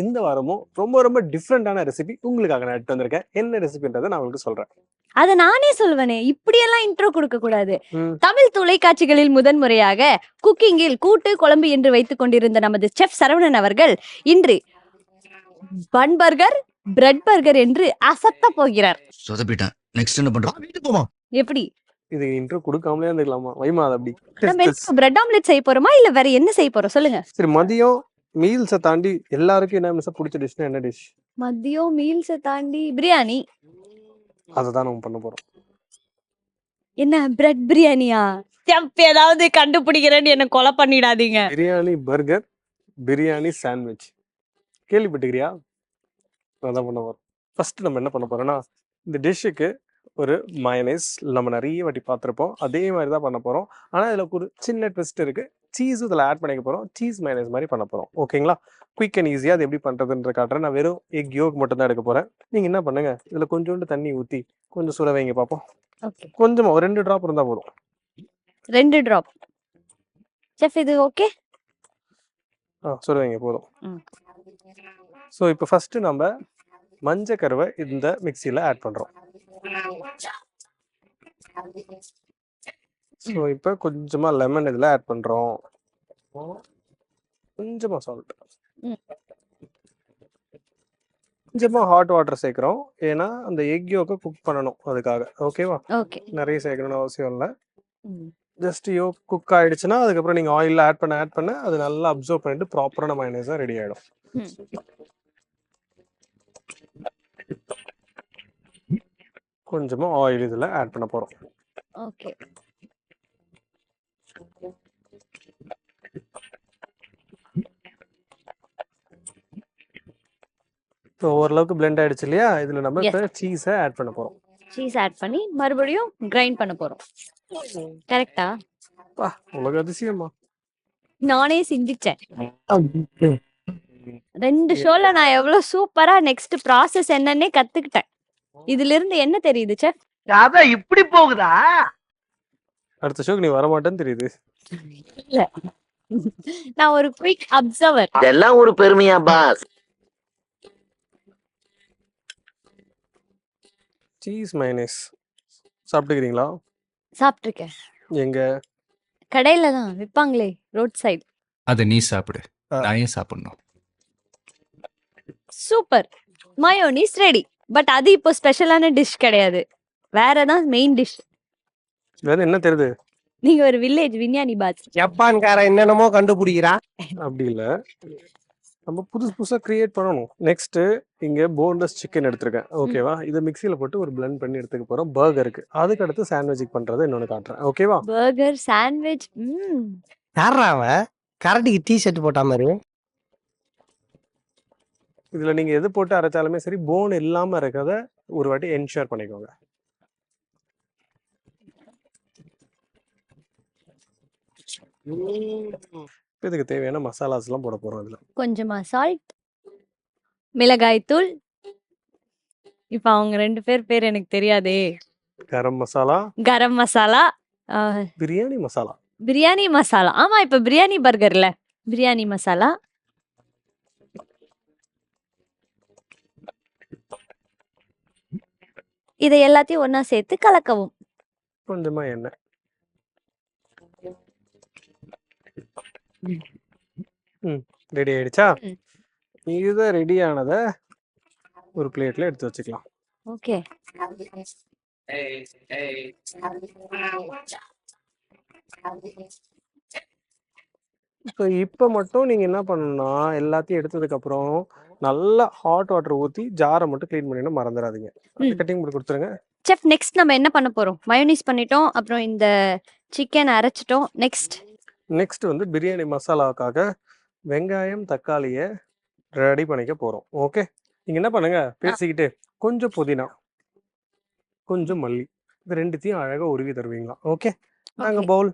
இந்த வாரமும் ரொம்ப ரொம்ப டிஃப்ரெண்டான ரெசிபி உங்களுக்காக நான் எடுத்து வந்திருக்கேன். என்ன ரெசிபின்றதை நான் உங்களுக்கு சொல்றேன். அத நானே சொல்வனே. இப்படியெல்லாம் இன்ட்ரோ கொடுக்க கூடாது. தமிழ் தொலைக்காட்சிகளில் முதன்முறையாக குக்கிங்கில் கூட்டு குழம்பு என்று வைத்துக் கொண்டிருந்த நமது செஃப் சரவணன் அவர்கள் இன்று பன் பர்கர் பிரெட் பர்கர் என்று அசத்த போகிறார். சொதப்பிட்டேன். நெக்ஸ்ட் என்ன பண்றோம் வீட்டுக்கு எப்படி? இது இன்ட்ரோ கொடுக்காமலே இருந்துக்கலாமா? வைமா அது அப்படி. நம்ம பிரெட் ஆம்லெட் செய்ய போறோமா? இல்ல வேற என்ன செய்ய போறோம்? சொல்லுங்க. சரி மதியம் மீல்ஸை தாண்டி எல்லாருக்கும் என்ன மிஸ் பிடிச்ச டிஷ்னா என்ன டிஷ் மதியம் மீல்ஸை தாண்டி பிரியாணி. அதை தான் நம்ம பண்ண போறோம். என்ன பிரெட் பிரியாணியா? செஃப் ஏதாவது கண்டுபிடிக்கிறேன்னு என்ன கொலை பண்ணிடாதீங்க. பிரியாணி பர்கர் பிரியாணி சாண்ட்விச் கேள்விப்பட்டுக்கிறியா அதான் பண்ண போறோம். ஃபர்ஸ்ட் நம்ம என்ன பண்ண போறோம்னா இந்த டிஷ்ஷுக்கு ஒரு மயனைஸ் நம்ம நிறைய வாட்டி பார்த்துருப்போம். அதே மாதிரி தான் பண்ண போறோம். ஆனால் இதில் ஒரு சின்ன ட்விஸ்ட் இருக்கு. சீஸும் இதில் ஆட் பண்ணிக்க போறோம். சீஸ் மயனைஸ் மாதிரி பண்ண போறோம். ஓகேங்களா குயிக் அண்ட் ஈஸியாக அது எப்படி பண்றதுன்ற காட்டுறேன். நான் வெறும் எக் யோக் மட்டும் தான் எடுக்க போறேன். நீங்க என்ன பண்ணுங்க? இதுல கொஞ்சோண்டு தண்ணி ஊற்றி கொஞ்சம் சுட வைங்க பார்ப்போம் ஓகே கொஞ்சமா ஒரு ரெண்டு ட்ராப் இருந்தால் போதும். ரெண்டு டிராப் செஃப் இது ஓகே ஆ சுட வைங்க போதும். ஸோ இப்போ ஃபர்ஸ்ட் நம்ம மஞ்சள் கருவை இந்த மிக்சியில் ஆட் பண்ணுறோம் ஸோ இப்போ கொஞ்சமாக லெமன் இதில் ஆட் பண்ணுறோம் கொஞ்சமாக சால்ட். கொஞ்சமாக ஹாட் வாட்டர் சேர்க்குறோம். ஏன்னா அந்த எக் யோக்கை குக் பண்ணணும் அதுக்காக. ஓகேவா ஓகே நிறைய சேர்க்கணும்னு அவசியம் இல்லை. ஜஸ்ட் யோ குக் ஆயிடுச்சுன்னா அதுக்கப்புறம் நீங்கள் ஆயிலில் ஆட் பண்ண ஆட் பண்ண அது நல்லா அப்சர்வ் பண்ணிட்டு ப்ராப்பரான மைனஸாக ரெடி ஆகிடும். கொஞ்சமாக ஆயில் இதில் ஆட் பண்ண போகிறோம் ஓகே இப்போ ஓரளவுக்கு பிளெண்ட் ஆயிடுச்சு இல்லையா? இதில் நம்ம. இப்போ சீஸை ஆட் பண்ண போகிறோம் சீஸ் ஆட் பண்ணி மறுபடியும் கிரைண்ட் பண்ண போறோம். கரெக்டா பா உலக அதிசயமா? நானே சிந்திச்சேன். ரெண்டு ஷோல நான் எவ்வளவு சூப்பரா நெக்ஸ்ட் ப்ராசஸ் என்னன்னே கத்துக்கிட்டேன். இதுல இருந்து என்ன தெரியுது செஃப் கதை இப்படி போகுதா? அடுத்த ஷோக்கு நீ வரமாட்டேன்னு தெரியுது. நான் ஒரு குயிக் அப்சர்வர் இதெல்லாம் ஒரு பெருமையா பாஸ் சீஸ் மைனஸ் சாப்பிட்டுக்கிறீங்களா? சாப்பிட்டிருக்கேன். எங்க? கடையில தான் விப்பாங்களே ரோட் சைடு அதை நீ சாப்பிடு. ஆ. நான் ஏன் சாப்பிடணும்? சூப்பர் மயோனிஸ் ரெடி பட் அது இப்போ ஸ்பெஷலான டிஷ் கிடையாது. வேற தான் மெயின் டிஷ் வேற என்ன தெரியுது? நீங்க ஒரு வில்லேஜ் விஞ்ஞானி பாத் ஜப்பான்காரன் என்னென்னமோ கண்டுபிடிக்கிறா அப்படி இல்லை. நம்ம புதுசு புதுசாக கிரியேட் பண்ணணும். நெக்ஸ்ட் இங்கே போன்லெஸ் சிக்கன் எடுத்திருக்கேன். ஓகேவா இதை மிக்சியில் போட்டு ஒரு blend பண்ணி எடுத்துக்க போகிறோம் பர்கருக்கு அதுக்கு அடுத்து சாண்ட்விச் பண்ணுறது இன்னொன்று காட்டுறேன். ஓகேவா பர்கர் சாண்ட்விச் ம். யாரா அவன் கரடிக்கு டீ ஷர்ட் போட்ட மாதிரி. இதில் நீங்கள் எது போட்டு அரைச்சாலுமே சரி போன் இல்லாமல் இருக்கிறத ஒரு வாட்டி என்ஷூர் பண்ணிக்கோங்க. இப்ப இதுக்கு தேவையான மசாலாஸ்லாம் போட போகிறோம் இதில் கொஞ்சமா சால்ட் மிளகாய் தூள். இப்ப அவங்க ரெண்டு பேர் பேர் எனக்கு தெரியாதே. கரம் மசாலா. கரம் மசாலா பிரியாணி மசாலா. பிரியாணி மசாலா. ஆமா இப்ப பிரியாணி பர்கர்ல பிரியாணி மசாலா. இதை எல்லாத்தையும் ஒண்ணா சேர்த்து கலக்கவும். கொஞ்சமாக எண்ணெய். ம் ரெடி ஆயிடுச்சா? ம். இது ரெடி ஆனதை ஒரு பிளேட்ல எடுத்து வச்சுக்கலாம். ஓகே. இப்போ இப்போ மட்டும் நீங்கள் என்ன பண்ணணும்னா எல்லாத்தையும் எடுத்ததுக்கு அப்புறம் நல்லா ஹாட் வாட்டர் ஊற்றி ஜாரை மட்டும் க்ளீன் பண்ணிடணும் மறந்துடாதீங்க ம். கட்டிங் போட்டு கொடுத்துருங்க. செஃப் நெக்ஸ்ட் நம்ம என்ன பண்ண போறோம்? மயோனிஸ் பண்ணிட்டோம் அப்புறம் இந்த சிக்கன் அரைச்சிட்டோம். நெக்ஸ்ட் நெக்ஸ்ட் வந்து பிரியாணி மசாலாவுக்காக வெங்காயம் தக்காளியை ரெடி பண்ணிக்க போகிறோம் ஓகே நீங்கள் என்ன பண்ணுங்க? பேசிக்கிட்டு கொஞ்சம் புதினா கொஞ்சம் மல்லி இது ரெண்டுத்தையும் அழகாக உருவி தருவீங்களா? ஓகே நாங்கள் பவுல்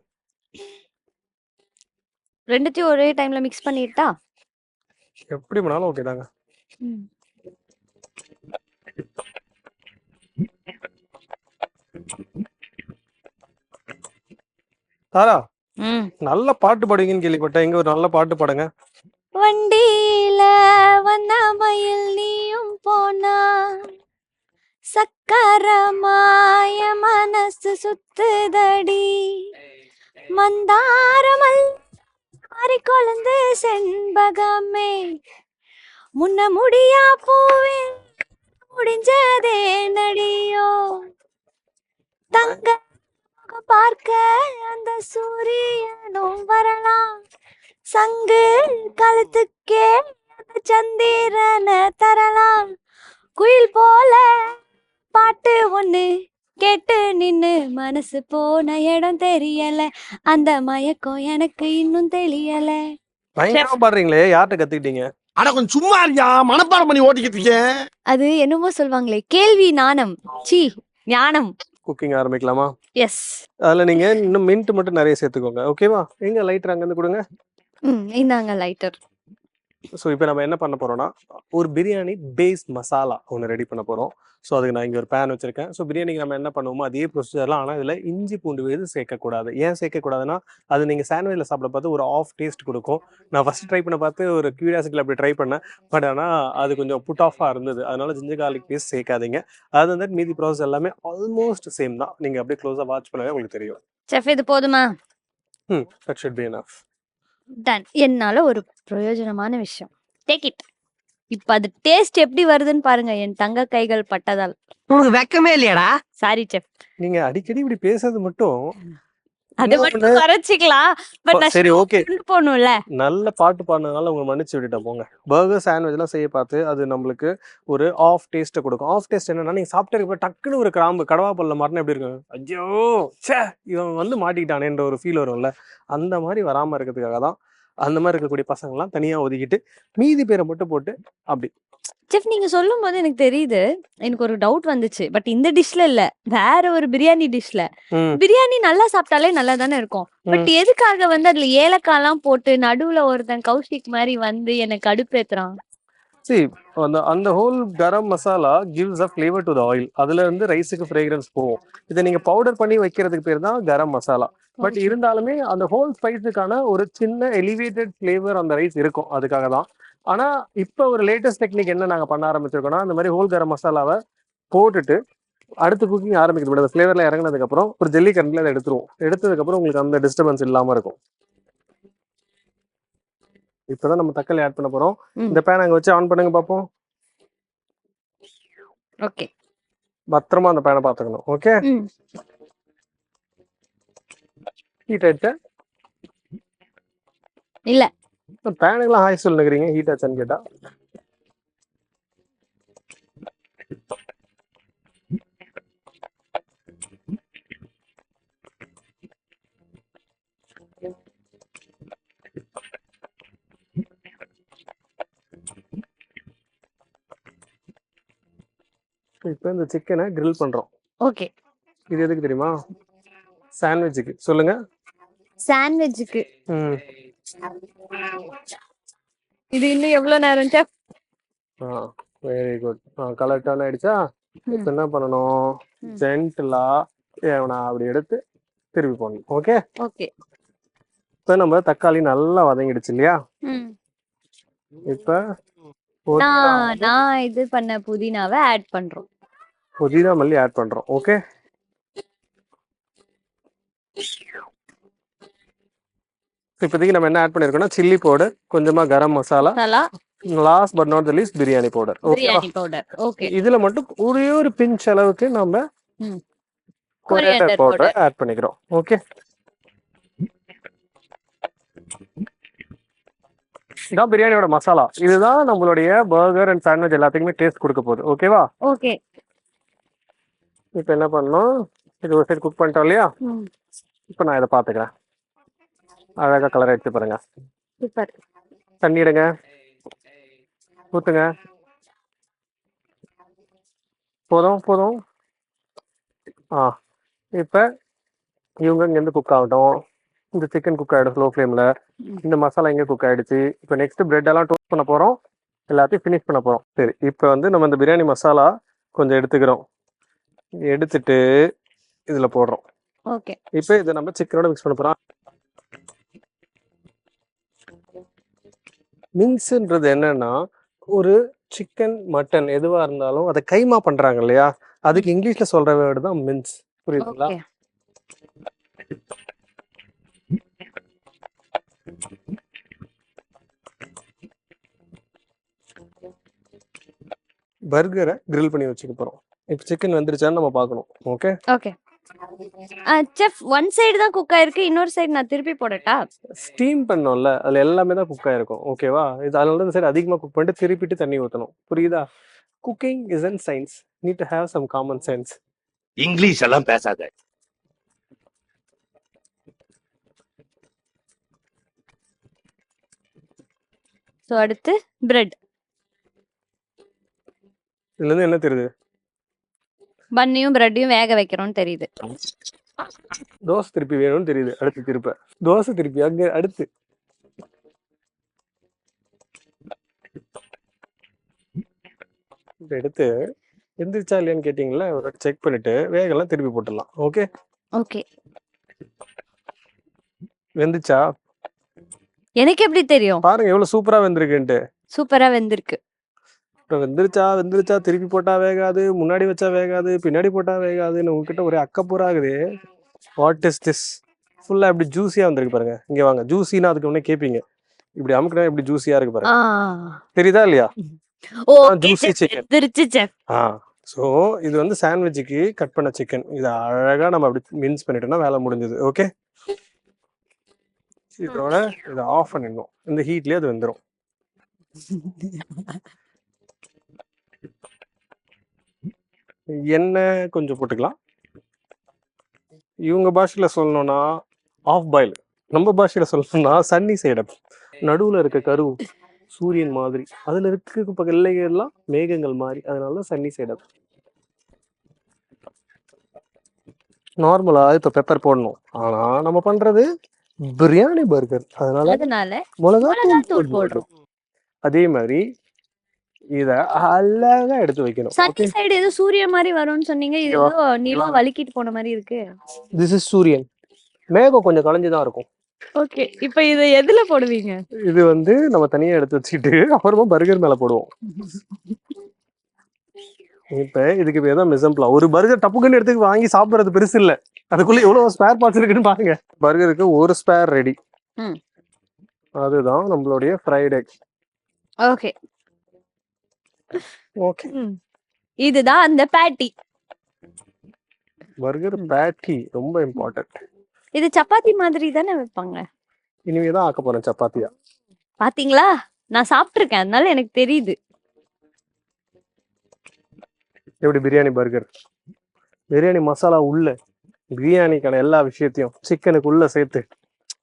ரெண்டுத்தையும் ஒரே டைம்ல மிக்ஸ் பண்ணிட்டா? எப்படி பண்ணாலும் ஓகே தாங்க. தாரா ம். நல்ல பாட்டு பாடுவீங்கன்னு கேள்விப்பட்டேன். இங்க ஒரு நல்ல பாட்டு பாடுங்க. வண்டியில வந்த மயில் நீயும் போனா சக்கரமாய மனசு சுத்துதடி. மந்தாரமல் மாறி கொழுந்து செண்பகமே முன்ன முடியா பூவே முடிஞ்சதே நடியோ தங்க பார்க்க அந்த சூரியனும் வரலாம். சங்கு கழுத்துக்கே அந்த சந்திரனை தரலாம். குயில் போல பாட்டு ஒண்ணு கேட்டு நின்னு மனசு போன இடம் தெரியல. அந்த மயக்கம் எனக்கு இன்னும் தெரியல பயங்கரமா பாடுறீங்களே யார்கிட்ட கத்துக்கிட்டீங்க? அட கொஞ்சம் சும்மா இருக்கியா? மனப்பாடம் பண்ணி ஓட்டிக்கிட்டு இருக்கேன் அது என்னமோ சொல்லுவாங்களே கேள்வி நாணம் சி ஞானம். குக்கிங் ஆரம்பிக்கலாமா? எஸ் அதுல நீங்க இன்னும் மின்ட் மட்டும் நிறைய சேர்த்துக்கோங்க. ஓகேவா எங்க லைட்டர் அங்கேருந்து கொடுங்க. ம் இந்தாங்க லைட்டர் ஸோ இப்போ நம்ம என்ன பண்ண போறோம்னா ஒரு பிரியாணி பேஸ் மசாலா ஒன்று ரெடி பண்ண போறோம். ஸோ அதுக்கு நான் இங்கே ஒரு பேன் வச்சிருக்கேன். ஸோ பிரியாணிக்கு நம்ம என்ன பண்ணுவோமோ அதே ப்ரொசீஜர்லாம் ஆனால் இதில் இஞ்சி பூண்டு விழுது சேர்க்கக்கூடாது. ஏன் சேர்க்கக்கூடாதுன்னா அது நீங்கள் சாண்ட்விச்சில் சாப்பிட பார்த்து ஒரு ஆஃப் டேஸ்ட் கொடுக்கும். நான் ஃபர்ஸ்ட் ட்ரை பண்ண பார்த்து ஒரு கியூரியாசிட்டியில் அப்படி ட்ரை பண்ணேன். பட் ஆனால் அது கொஞ்சம் புட் ஆஃபாக இருந்தது. அதனால ஜிஞ்சர் கார்லிக் பேஸ்ட் சேர்க்காதீங்க. அது வந்து மீதி ப்ராசஸ் எல்லாமே ஆல்மோஸ்ட் சேம் தான். நீங்கள் அப்படியே க்ளோஸாக வாட்ச் பண்ணவே உங்களுக்கு தெரியும். செஃப் இது போதுமா? ம் that should be enough. Done என்னால ஒரு பிரயோஜனமான விஷயம். டேக் இட் இப்ப அது டேஸ்ட் எப்படி வருதுன்னு பாருங்க. என் தங்க கைகள் பட்டதால். உனக்கு வெக்கமே இல்லையாடா? சாரி செஃப் நீங்கள் அடிக்கடி இப்படி பேசுறது மட்டும் அது மட்டும் குறைச்சிக்கலாம். பட் சரி ஓகே போகணும்ல. நல்ல பாட்டு பாடினதுனால உங்களை மன்னிச்சு விட்டுட்டேன் போங்க. பர்கர் சாண்ட்விச்லாம் செய்ய பார்த்து அது நம்மளுக்கு ஒரு ஆஃப் டேஸ்ட்டை கொடுக்கும். ஆஃப் டேஸ்ட் என்னன்னா நீங்கள் சாப்பிட்டே டக்குன்னு ஒரு கிராம்பு கடவா பல்ல மாட்டினா எப்படி இருக்கும்? ஐயோ ச்சே இவன் வந்து மாட்டிக்கிட்டானேன்ற ஒரு ஃபீல் வரும்ல. அந்த மாதிரி வராமல் இருக்கிறதுக்காக தான் அந்த மாதிரி இருக்கக்கூடிய பசங்கள்லாம் தனியாக ஒதுக்கிட்டு மீதி பேரை மட்டும் போட்டு அப்படி. செஃப் நீங்க சொல்லும் போது எனக்கு தெரியுது. எனக்கு ஒரு டவுட் வந்துச்சு. பட் இந்த டிஷ்ல இல்ல. வேற ஒரு பிரியாணி டிஷ்ல பிரியாணி நல்லா சாப்பிட்டாலே நல்லா தானே இருக்கும். பட் எதுக்காக வந்து அதுல ஏலக்காய்லாம் போட்டு நடுவுல ஒருத்தன் கௌஷிக் மாதிரி வந்து எனக்கு கடுப்பேத்துறான்? See அந்த அந்த whole garam masala gives a flavour to the oil அதுல இருந்து ரைஸுக்கு ஃப்ரேக்ரன்ஸ் போகும். இதை நீங்க பவுடர் பண்ணி வைக்கிறதுக்கு பேர் தான் கரம் மசாலா பட். இருந்தாலுமே அந்த ஹோல் ஸ்பைஸுக்கான ஒரு சின்ன எலிவேட்டட் ஃப்ளேவர் அந்த ரைஸ் இருக்கும். அதுக்காக தான். ஆனா இப்போ ஒரு லேட்டஸ்ட் டெக்னிக் என்ன நாங்க பண்ண ஆரம்பிச்சிருக்கோம்னா அந்த மாதிரி ஹோல் கரம் மசாலாவை போட்டுட்டு அடுத்து குக்கிங் ஆரம்பிக்கிறது அந்த ஃப்ளேவர்ல இறங்கினதுக்கு அப்புறம் ஒரு ஜெல்லி கரண்ட்ல அதை எடுத்துருவோம். எடுத்ததுக்கு அப்புறம் உங்களுக்கு அந்த டிஸ்டர்பன்ஸ் இல்லாம இருக்கும். இப்பதான் நம்ம தக்காளி ஆட் பண்ண போறோம். ம். இந்த பேன் அங்க வச்சு ஆன் பண்ணுங்க பாப்போம். ஓகே. பத்திரமா அந்த பேனை பார்த்துக்கணும் ஓகே ஹீட் ஆயிடுச்சு? இல்ல. பேனுக்கெல்லாம் ஹாய் சொல்லுங்கிறீங்க ஹீட் ஆச்சான்னு கேட்டா. இப்போ இந்த சிக்கனை கிரில் பண்றோம். ஓகே இது எதுக்கு தெரியுமா? சாண்ட்விச்சுக்கு சொல்லுங்க. சாண்ட்விச்சுக்கு ம். இது இன்னும் எவ்வளவு நேரம் chef very good colour turn ஆயிடுச்சா? இப்போ என்ன பண்ணணும். ஜென்டலா நான் அப்படி எடுத்து திருப்பி போடணும். ஓகே ஓகே இப்போ நம்ம தக்காளி நல்லா வதங்கிடுச்சு இல்லையா? இப்போ நான் இது பண்ண புதினாவை ஆட் பண்றோம். புதினா மல்லி ஆட் பண்றோம். ஓகே இப்போதைக்கு நம்ம என்ன ஆட் பண்ணிருக்கோம்னா சில்லி பவுடர் கொஞ்சமா garam masala last but not the least biryani powder okay biryani powder okay இதுல மட்டும் ஒரே ஒரு பிஞ்ச் அளவுக்கு நம்ம. கொரியாண்டர் பவுடர் ஆட் பண்ணிக்கிறோம். ஓகே இதான் பிரியாணியோட மசாலா. இதுதான் நம்மளுடைய பர்கர் அண்ட் சாண்ட்விச் எல்லாத்துக்குமே டேஸ்ட் கொடுக்க போகுது. ஓகேவா ஓகே இப்போ என்ன பண்ணணும்? இது ஒரு சைடு குக் பண்ணிட்டோம் இல்லையா? இப்போ நான் இதை பார்த்துக்கிறேன். அழகா கலர் எடுத்து பாருங்க. சூப்பர். தண்ணி எடுங்க ஊத்துங்க. போதும் போதும். ஆ இப்போ இவங்க இங்கேருந்து குக் ஆகட்டும். இந்த சிக்கன் குக் ஆகிடும் ஸ்லோ ஃப்ளேமில் இந்த மசாலா இங்கே குக் ஆகிடுச்சு இப்போ நெக்ஸ்ட் பிரெட் எல்லாம் டோஸ்ட் பண்ண போகிறோம் எல்லாத்தையும் ஃபினிஷ் பண்ண போகிறோம் சரி இப்போ வந்து நம்ம இந்த பிரியாணி மசாலா கொஞ்சம் எடுத்துக்கிறோம். எடுத்துட்டு இதில் போடுறோம். ஓகே. இப்போ இதை நம்ம சிக்கனோட மிக்ஸ் பண்ண போகிறோம் மின்ஸ்ன்றது என்னன்னா ஒரு சிக்கன் மட்டன் எதுவா இருந்தாலும் அதை கைமா பண்றாங்க இல்லையா? அதுக்கு இங்கிலீஷ்ல சொல்ற வேர்டு தான் மின்ஸ். புரியுதுங்களா? பர்கரை grill பண்ணி வச்சுக்க போறோம். இப்போ சிக்கன் வந்துருச்சான்னு நம்ம பார்க்கணும். Okay? Okay. Chef one side தான் குக் ஆயிருக்கு இன்னொரு சைடு நான் திருப்பி போடட்டா? ஸ்டீம் பண்ணோம்ல அதுல எல்லாமே தான் குக் ஆயிருக்கும். ஓகேவா இது அதனால தான் சரி அதிகமா குக் பண்ணிட்டு திருப்பிட்டு தண்ணி ஊற்றணும் புரியுதா? Cooking is an science need to have some common sense English எல்லாம் பேசாத. ஸோ அடுத்து பிரெட் இதுல இருந்து என்ன தெரியுது? பன்னியும் பிரெட்டையும் வேக வைக்கிறோம்னு தெரியுது. தோசை திருப்பி வேணும்னு தெரியுது. அடுத்து திருப்ப. தோசை திருப்பி அங்க அடுத்து. எடுத்து எந்திரிச்சா இல்லையான்னு கேட்டிங்களா? ஒரு செக் பண்ணிட்டு வேகெல்லாம் திருப்பி போட்டுடலாம். ஓகே ஓகே வெந்துச்சா? எனக்கு எப்படி தெரியும்? பாருங்க எவ்வளவு சூப்பரா வெந்திருக்குன்ட்டு. சூப்பரா வெந்திருக்கு. இப்போ வெந்துருச்சா வெந்துருச்சா திருப்பி போட்டா வேகாது முன்னாடி வச்சா வேகாது பின்னாடி போட்டா வேகாதுன்னு உங்ககிட்ட ஒரே அக்கப்பூராகுது வாட் இஸ் திஸ் ஃபுல்லா இப்படி ஜூஸியா வந்திருக்கு பாருங்க. இங்க வாங்க. ஜூஸினா அதுக்கு முன்னே கேப்பீங்க. இப்படி அமுக்கினா இப்படி ஜூஸியா இருக்கு பாருங்க. தெரியுதா இல்லையா? ஓ. திருச்சி செஃப் ஆ ஸோ இது வந்து சாண்ட்விச்சுக்கு கட் பண்ண சிக்கன் இதை அழகா நம்ம அப்படி மின்ஸ் பண்ணிட்டோம்னா வேலை முடிஞ்சது. ஓகே இதோட இதை ஆஃப் பண்ணிடணும். இந்த ஹீட்லயே அது வெந்துடும் எண்ணெய் கொஞ்சம் போட்டுக்கலாம். இவங்க பாஷையில சொல்லணும்னா ஆஃப் பாயில் நம்ம பாஷையில சொல்லணும்னா சன்னி சைடப் நடுவுல இருக்க கரு சூரியன் மாதிரி. அதுல இருக்க பக்க எல்லைகள்லாம் மேகங்கள் மாதிரி. அதனால தான் சன்னி சைடப் நார்மலா இப்ப பெப்பர் போடணும். ஆனா நம்ம பண்றது பிரியாணி பர்கர் அதனால மிளகா போடுறோம். அதே மாதிரி இத அழகா எடுத்து வைக்கணும். ஓகே சைடு ஏதோ சூரிய மாதிரி வரும்னு சொன்னீங்க. இது. ஏதோ நிலம் வலிக்கிட்டு போன மாதிரி இருக்கு. திஸ் இஸ் சூரியன். மேகம் கொஞ்சம் கலைஞ்சுதான் இருக்கும். ஓகே இப்போ இதை எதுல போடுவீங்க? இது வந்து நம்ம தனியா எடுத்து வச்சுட்டு அப்புறமா பர்கர் மேல போடுவோம். இப்ப இதுக்கு பேர் தான் மிசம்பிளா ஒரு பர்கர் டப்புக்குன்னு எடுத்து வாங்கி சாப்பிடுறது பெருசு இல்ல. அதுக்குள்ள எவ்வளவு ஸ்பேர் பார்ட்ஸ் இருக்குன்னு பாருங்க. பர்கருக்கு ஒரு ஸ்பேர் ரெடி. அதுதான் நம்மளுடைய ஃப்ரைட் எக் ஓகே ஓகே. இதுதான் அந்த பேட்டி பர்கர் பேட்டி ரொம்ப இம்பார்ட்டன்ட் இது சப்பாத்தி மாதிரி தானே வைப்பாங்க? இனிமே தான் ஆக்க போறேன் சப்பாத்தியா. பாத்தீங்களா? நான் சாப்பிட்டிருக்கேன் அதனால எனக்கு தெரியுது. எப்படி பிரியாணி பர்கர் பிரியாணி மசாலா உள்ள பிரியாணிக்கான எல்லா விஷயத்தையும் சிக்கனுக்கு உள்ள சேர்த்து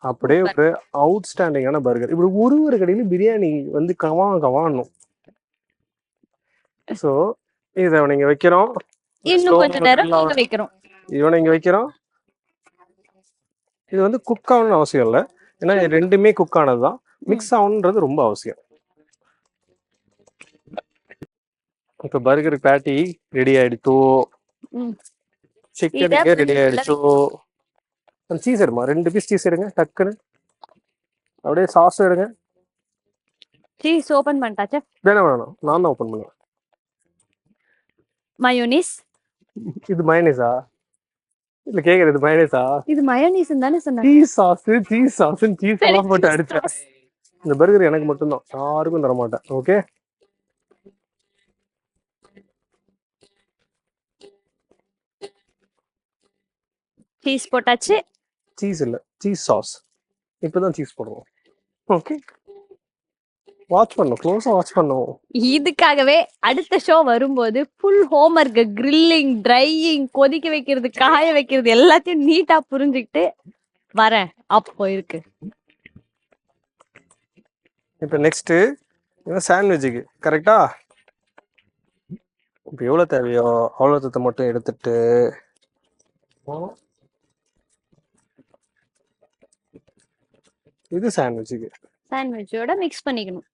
அப்படியே ஒரு அவுட்ஸ்டாண்டிங்கான பர்கர் இப்படி ஒரு ஒரு கடையிலும் பிரியாணி வந்து கவா கவான்னும் ஸோ இதை நீங்க வைக்கிறோம். இன்னும் கொஞ்ச நேரம் வேக வைக்கிறோம். இவனை இங்க வைக்கிறோம். இது வந்து குக் ஆகணும்னு அவசியம் இல்லை. ஏன்னா ரெண்டுமே குக் ஆனது தான். மிக்ஸ் ஆகணுன்றது ரொம்ப அவசியம். இப்போ பர்கர் பேட்டி ரெடி ஆயிடுச்சோ. சிக்கனுக்கு இதை ரெடி ஆயிடுச்சோ? சீஸ் எடுமா? ரெண்டு பீஸ் சீஸ் எடுங்க டக்குன்னு. அப்படியே சாஸ் எடுங்க. சீஸ் ஓபன் பண்ணிட்டாச்சா? வேணாம் வேணாம். நான் தான் ஓப்பன் பண்ணுவேன். மயோனிஸ் இது மயனேஸா இல்ல கேக்குறது இது மயனேஸா இது மயோனிஸ் தானே சொன்னாங்க. Cheese sauce cheese sauce cheese எல்லாம் போட்டு அடிச்சேன். இந்த பர்கர் எனக்கு மட்டும்தான். யாருக்கும் தர மாட்டேன் ஓகே சீஸ் போட்டாச்சு. சீஸ் இல்ல சீஸ் சாஸ் இப்பதான் சீஸ் போடுவோம் ஓகே வாட்ச் பண்ணும். க்ளோஸா வாட்ச் பண்ணும். இதுக்காகவே அடுத்த ஷோ வரும்போது ஃபுல் ஹோம்ஒர்க் கிரில்லிங் ட்ரையிங் கொதிக்க வைக்கிறது காய வைக்கிறது எல்லாத்தையும் நீட்டா புரிஞ்சுக்கிட்டு வரேன். அப்போ இருக்கு. இப்போ நெக்ஸ்ட் இவன் சாண்ட்விச்சுக்கு கரெக்டா இப்போ எவ்வளோ தேவையோ அவ்வளோ தத்தை மட்டும் எடுத்துட்டு. இது சாண்ட்விச்சுக்கு சாண்ட்விச்சோட மிக்ஸ் பண்ணிக்கணும்.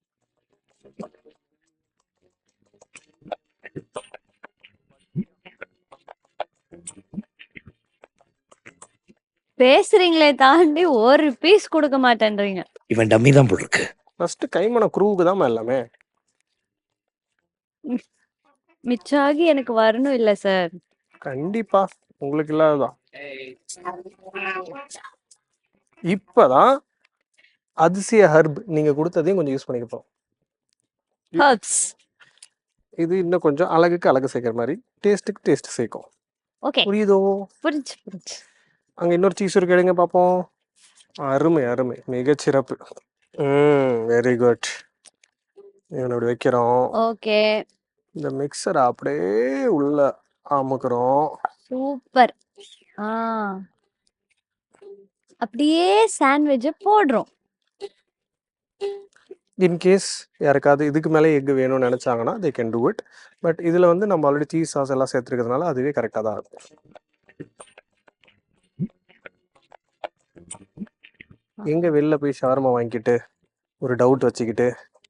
பேசுறீங்களே தாண்டி ஒரு பீஸ் கொடுக்க மாட்டேன்றீங்க. இவன் டம்மி தான் போல் இருக்கு ஃபர்ஸ்ட் கைமண குரூவுக்கு தான் எல்லாமே. மிச்சாகி எனக்கு வரணும் இல்ல சார் கண்டிப்பா உங்களுக்கு இல்லாததான் இப்பதான் அதிசய ஹர்ப் நீங்க கொடுத்ததையும் கொஞ்சம் யூஸ் பண்ணிக்கப்போம் ஹர்ப்ஸ் இது இன்னும் கொஞ்சம் அழகுக்கு அழகு சேர்க்கிற மாதிரி டேஸ்ட்டுக்கு டேஸ்ட் சேர்க்கும். ஓகே புரியுதோ? புரிஞ்சு புரிஞ்சு. அங்க இன்னொரு சீஸ் இருக்கு எடுங்க பார்ப்போம் அருமை அருமை. மிகச்சிறப்பு ம் வெரி குட் இவனை இப்படி வைக்கிறோம். ஓகே இந்த மிக்சரை அப்படியே உள்ள அமுக்குறோம். சூப்பர் ஆ. அப்படியே சாண்ட்விட்ச போடுறோம். இன்கேஸ் யாருக்காவது இதுக்கு மேலே எக் வேணும்னு நினச்சாங்கன்னா they can do it but இதில் வந்து நம்ம ஆல்ரெடி சீஸ் சாஸ் எல்லாம் சேர்த்துருக்கிறதுனால அதுவே கரெக்டாக தான் இருக்கும். எங்கே வெளில போய் ஷவர்மா வாங்கிக்கிட்டு ஒரு டவுட் வச்சுக்கிட்டு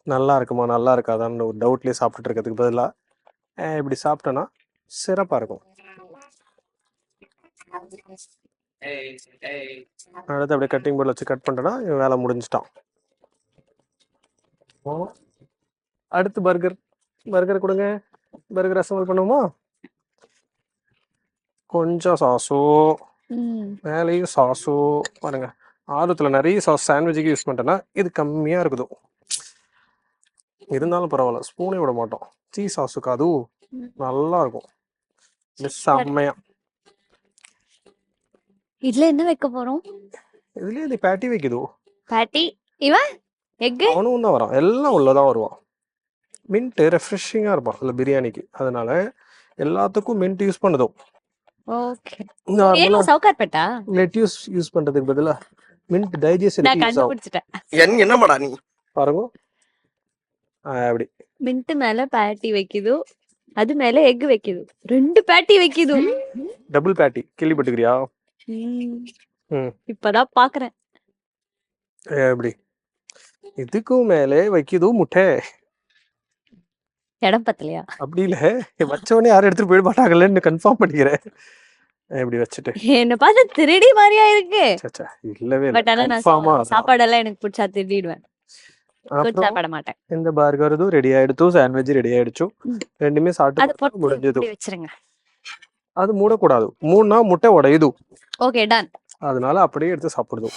நல்லா இருக்குமா நல்லா இருக்காதான்னு ஒரு டவுட்லேயே சாப்பிட்டுட்டு இருக்கிறதுக்கு பதிலாக இப்படி சாப்பிட்டோன்னா சிறப்பாக இருக்கும். அடுத்து அப்படியே கட்டிங் போர்டில் வச்சு கட் பண்ணிட்டோன்னா வேலை முடிஞ்சிட்டான். அடுத்து பர்கர் பர்கர் கொடுங்க. பர்கர் அசம்பிள் பண்ணுவோமா? கொஞ்சம் சாஸோ மேலேயும் சாஸோ பாருங்க. ஆர்வத்தில் நிறைய சாஸ் சாண்ட்விச்சுக்கு யூஸ் பண்ணிட்டேன்னா இது கம்மியாக இருக்குது. இருந்தாலும் பரவாயில்ல. ஸ்பூனே விட மாட்டோம். சீஸ் சாஸுக்கு அதுவும் நல்லா இருக்கும். செம்மையா. இதுல என்ன வைக்க போறோம்? இதுலயே இது பேட்டி வைக்குது? பேட்டி இவன்? எக்கு? அவனும் தான் வரான். எல்லாம் உள்ளதான் வருவான். மின்ட்டு ரெஃப்ரெஷிங்காக இருப்பான் இல்லை பிரியாணிக்கு. அதனால எல்லாத்துக்கும் மின்ட் யூஸ் லெட்யூஸ் யூஸ் பண்றதுக்கு பதிலா மின்ட் ஆகும். கண்டுபிடிச்சிட்டேன். என் என்னமாடா நீ? பாருங்க. ஆ, அப்படி. மின்ட் மேல பேட்டி வைக்குது. அது மேல எக் வைக்குது. ரெண்டு பேட்டி வைக்குது. டபுள் பேட்டி கேள்விப்பட்டுக்கிறியா ம். ம். இப்பதான் பாக்குறேன். ஏ, அப்படி. இதுக்கும் மேலே வைக்குது முட்டை. இடம் பத்தலையா? அப்படி இல்ல. வச்சவொடனே யாரும் எடுத்துட்டு போயிட மாட்டாங்கல்லன்னு கன்ஃபார்ம் பண்ணிக்கிறேன். இப்படி வச்சுட்டு என்ன பார்த்து திருடி மாதிரியா இருக்கு. இல்லவே பட் ஆனா நான் கன்ஃபார்மா சா- சாப்பாடெல்லாம் எனக்கு பிடிச்சா திருடிடுவேன். சாப்பிட இந்த பர்கர் இதுவும் ரெடி ஆயிடுச்சு. சாண்ட்விச் ரெடி ஆயிடுச்சு. ரெண்டுமே சாப்பிட்டு போட்டு முடிஞ்சது வச்சிருங்க. அது மூடக்கூடாது. மூணுனா முட்டை உடையுது. ஓகே டன் அதனால அப்படியே எடுத்து சாப்பிடுது